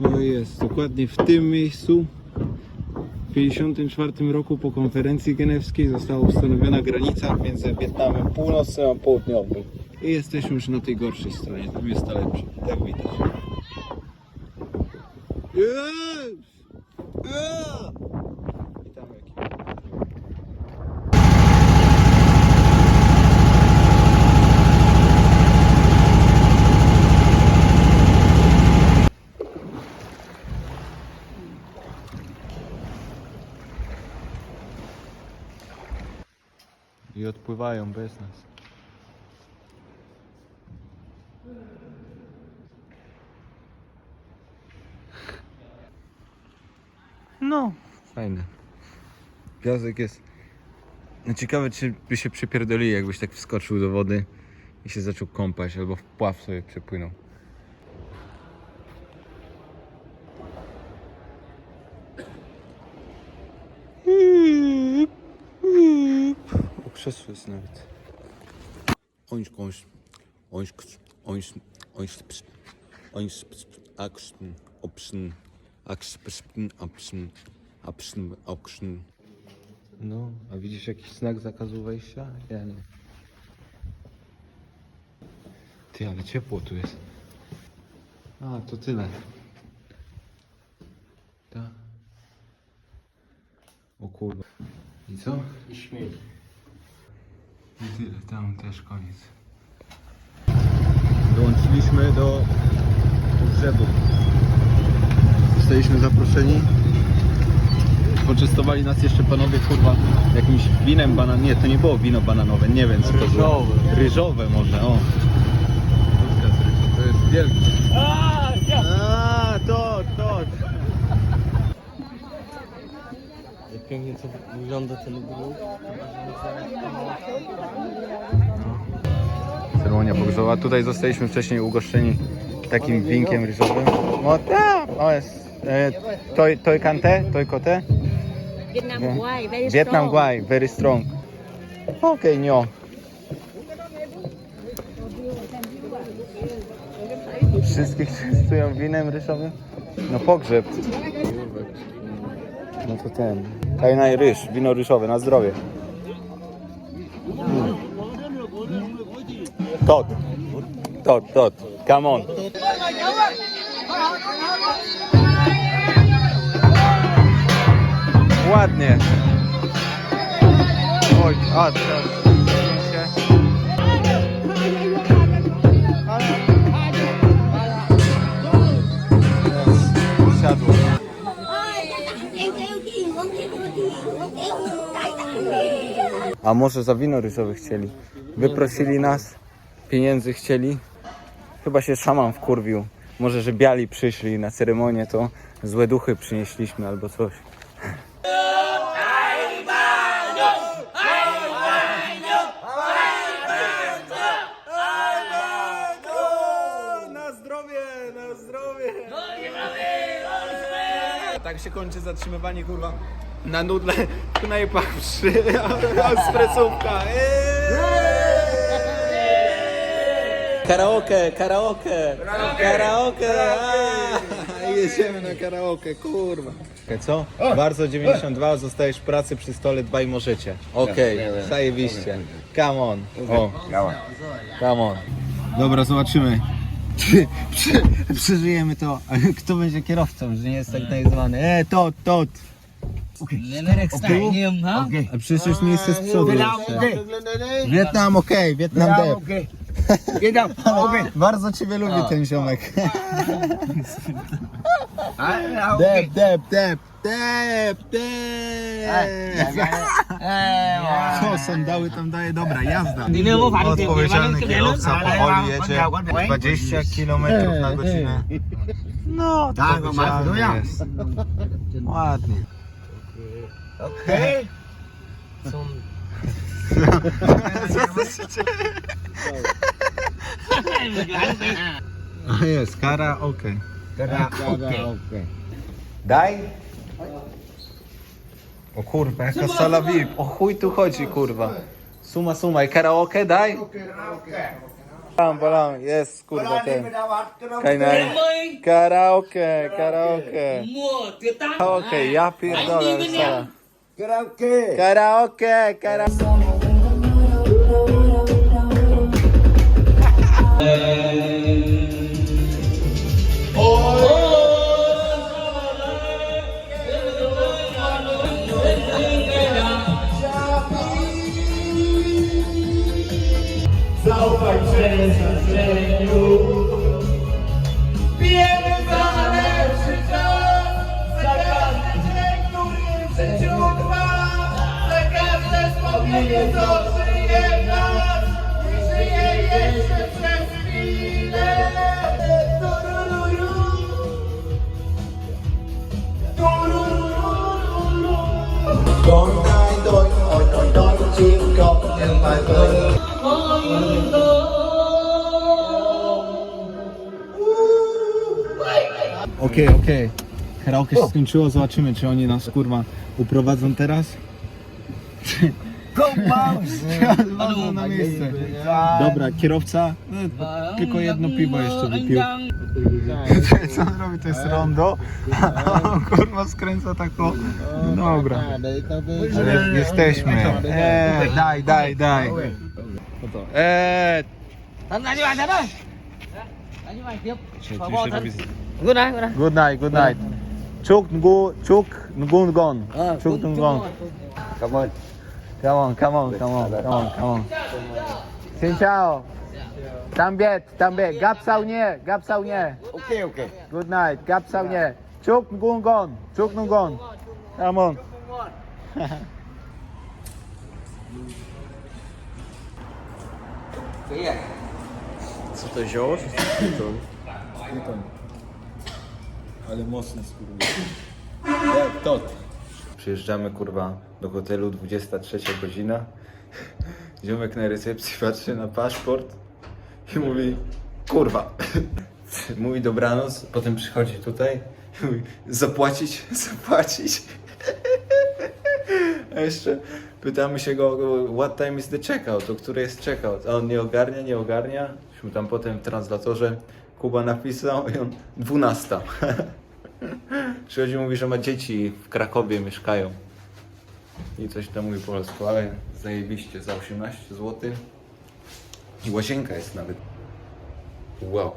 No jest, dokładnie w tym miejscu w 1954 roku po konferencji genewskiej została ustanowiona granica między Wietnamem Północnym a Południowym. I jesteśmy już na tej gorszej stronie, tam jest ta lepsza, tak widać. Jest! Ja! Odpływają bez nas. No, fajne. Piasek jest. No ciekawe, czy by się przypierdolili, jakbyś tak wskoczył do wody i się zaczął kąpać, albo w pław sobie przepłynął. O krzesło jest nawet. Ońś, ońś, ońś, ońś, ońś, ońś, opsn, aks, pspn, apsn, apsn, oksn. No, a widzisz jakiś znak zakazu wejścia? Ja nie. Ty, ale ciepło tu jest. A, to tyle. Tak. O kurwa. I co? I śmieć. I tyle, tam też koniec. Dołączyliśmy do pogrzebu. Zostaliśmy zaproszeni. Poczęstowali nas jeszcze panowie kurwa jakimś winem banan... Nie, to nie było wino bananowe, nie wiem co to było. Ryżowe. Ryżowe może, o. To jest wielkie. A, to, to. Jak pięknie to wygląda ten grób. Ceremonia pogrzebowa. Tutaj zostaliśmy wcześniej ugoszczeni takim winkiem ryżowym. No tak, o jest. E, toj, toj kante, toj kote. Vietnam Yeah. Guay, very Vietnam strong. Guay, very strong. Okej, nio. Wszystkich częstują winem ryżowym? No pogrzeb. No to ten. Tajna ryż, wino ryżowe, na zdrowie. Mm. Tot. Tot, tot. Come on. Ładnie. Oj, a teraz A może za wino ryżowe chcieli? Wyprosili nas, pieniędzy chcieli. Chyba się szaman wkurwił. Może, że biali przyszli na ceremonię, to złe duchy przynieśliśmy albo coś. Tak się kończy zatrzymywanie, kurwa, na nudle w knajpach przy espresówka. Karaoke, karaoke, karaoke, a, jedziemy na karaoke, kurwa. Co? Bardzo 92, zostajesz w pracy przy stole, dbaj możecie. Okej, zajebiście. Come on. O, come on. Dobra, zobaczymy. Czy, czy, przeżyjemy to. Kto będzie kierowcą, że nie jest tak nazwany? E, tot, tot. Lemerek stanie, nghiêm hả? A przecież jest miejsce z przodu jeszcze. Wietnam, okej, Wietnam dep. Vietnam, ok. Bardzo ciebie lubię ten ziomek. Dep, dep, dep, dep, dep. Co, sandały tam daje? Dobra, jazda. Tiền Odpowiedzialny cái kierowca powoli jedzie Con chào con 20 km na godzinę. No, to Tak, no jest. Ładnie. Ok. A jest, karaoke. Karaoke. Daj. O kurwa, jaka sala VIP. O chuj tu chodzi, kurwa. Suma, suma. I karaoke daj? Balam, balam, jest kurwa ten. Kajnaj. Karaoke, karaoke. Karaoke, ja pierdolę, Sara. Karaoke. Karaoke, karaoke. Zaufaj przeznaczeniu. Pijemy con ai đôi ôi đôi đôi chiều con nhưng mà tôi Okej, okej. Karaoke się skończyło, zobaczymy czy oni nas kurwa uprowadzą teraz. Odwadzą na miejsce. Dobra, kierowca, no, tylko jedno piwo jeszcze wypił. Co on robi? To jest rondo. A on kurwa skręca tak o... Dobra. Ale jesteśmy. Eee, daj, daj, daj. Eee, Good night, good night. Good night, good night. Chuk ngu, chuk ngun gon. Chuk ngun gon. Cảm ơn. Come on, come on, come on, come on, come on. Xin chào. Tạm biệt, tạm biệt. Gặp sau nhé, gặp sau nhé. Ok, ok. Good night, gặp sau nhé. Chuk ngun gon, chuk ngun gon. Come on. Co to wziąłeś? Ale mocny skurwy. Jak to? Przyjeżdżamy kurwa do hotelu, 23 godzina. Ziomek na recepcji patrzy na paszport i mówi kurwa. Mówi dobranoc, potem przychodzi tutaj i mówi zapłacić, zapłacić. A jeszcze pytamy się go, what time is the checkout, o której jest checkout, a on nie ogarnia, nie ogarnia. Myśmy tam potem w translatorze Kuba napisał i on 12. Przychodzi mówi, że ma dzieci w Krakowie mieszkają. I coś tam mówi po polsku, ale zajebiście za 18 zł. I łazienka jest nawet. Wow.